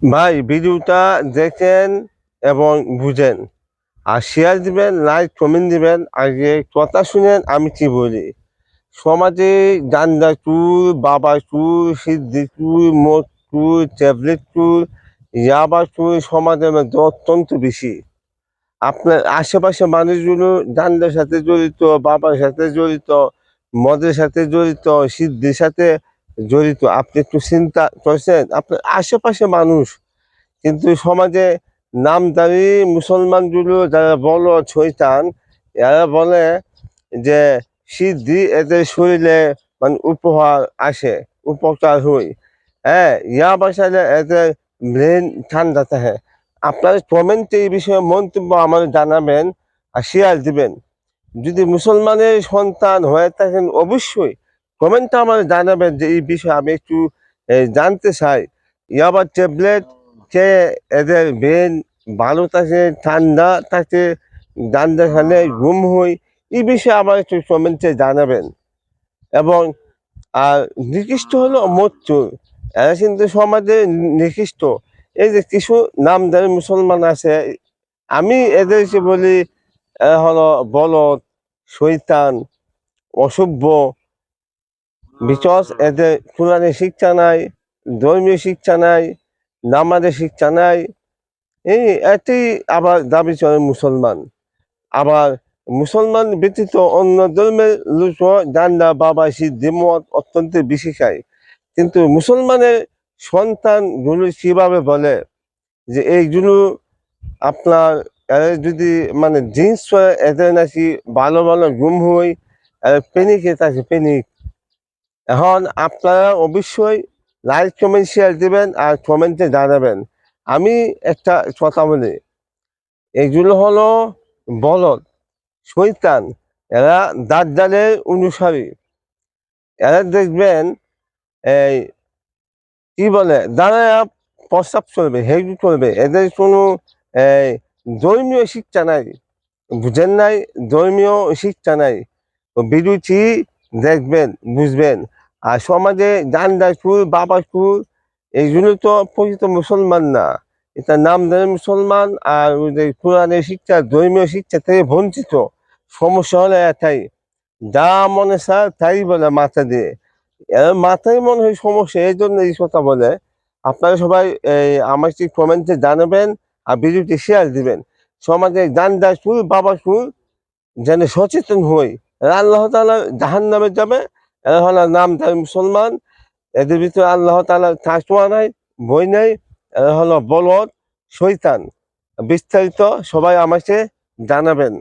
ভাই, ভিডিওটা দেখেন এবং বুঝেন। আর শেয়ার দিবেন লাইক কমেন্ট দিবেন আগে কথা শুনেন, আমি কি বলি? সমাজে গান্দা চুর বাবা চুর সিদ্ধি চুর মদ চুর ট্যাবলেট চুর ইয়াবা চুর সমাজের মধ্যে অত্যন্ত বেশি। আপনার আশেপাশে মানুষগুলো গান্দার সাথে জড়িত, বাবার সাথে জড়িত, মদের সাথে জড়িত, সিদ্ধির সাথে জড়িত আপনি একটু চিন্তা করছেন আপনার আশেপাশে মানুষ, কিন্তু সমাজে নামদারি মুসলমানগুলো যারা বলো শৈতান এরা বলে যে সিদ্ধি এদের শরীরে মানে উপহার আসে, উপকার হই হ্যাঁ ইয়া বাসালে এদের ব্রেন ঠান্ডা থাকে। আপনার কমেন্টে এই বিষয়ে মন্তব্য আমার জানাবেন আর শেয়ার দিবেন। যদি মুসলমানের সন্তান হয়ে থাকেন, অবশ্যই কমেন্টে আমার জানাবেন যে এই বিষয়ে আমি একটু জানতে চাই। ইয়াবার ট্যাবলেট খেয়ে এদের ব্রেন ভালো থাকে ঠান্ডা থাকে গান দেখালে ঘুম হই এই বিষয়ে আমার একটু কমেন্টে জানাবেন। এবং, আর নিকৃষ্ট হলো মৃত্যু। এরা কিন্তু সমাজে নিকৃষ্ট। এই যে কিছু নামদারি মুসলমান আছে, আমি এদেরকে বলি হলো বলদ শৈতান অসভ্য বিকজ এদের কোরআনের শিক্ষা নাই, ধর্মীয় শিক্ষা নাই, নামাজের শিক্ষা নাই। এই, এটি আবার দাবি চলে মুসলমান। আবার মুসলমান ব্যতীত অন্য ধর্মের লোক ডান্ডা বাবা সিদ্ধি মত অত্যন্ত বেশি খায়। কিন্তু মুসলমানের সন্তানগুলো কীভাবে বলে যে এইগুলো আপনার, এরা যদি মানে জিন্স এদের নাকি ভালো ভালো ঘুম হই পেনিকে থাকে পেনিক এখন আপনারা অবশ্যই লাইক কমেন্ট শেয়ার দিবেন আর কমেন্টে জানাবেন। আমি একটা কথা বলি। এগুলো হলো বলদ শৈতান এরা দাজ্জালের অনুসারী। এরা দেখবেন, এই কি বলে দাঁড়ায় প্রস্তাব চলবে হেগু করবে। এদের কোনো, এই ধর্মীয় শিক্ষা নাই। বুঝেন নাই? ধর্মীয় শিক্ষা নাই। বিরুচি দেখবেন, বুঝবেন। আর সমাজে জানদার সুর বাবা সুর এইগুলো তো প্রকৃত মুসলমান না। এটা নাম ধরে মুসলমান আর যে কোরআনের শিক্ষা, ধর্মীয় শিক্ষা থেকে বঞ্চিত। সমস্যা হলে এটাই, যা মনে স্যার তাই বলে মাথা দিয়ে। মাথায় মনে হয় সমস্যা, এই জন্য এই কথা বলে। আপনারা সবাই, এই আমাকে কমেন্টে জানাবেন আর ভিডিওটি শেয়ার দিবেন। সমাজে জানদার সুর বাবা সুর যেন সচেতন হই। আল্লাহ তালা জাহান নামে যাবে এরা হলো নাম মুসলমান, এদের ভিতরে আল্লাহ তালা থাকোয়া নাই বই নাই, এরা হলো বলদ শৈতান বিস্তারিত সবাই আমাকে জানাবেন।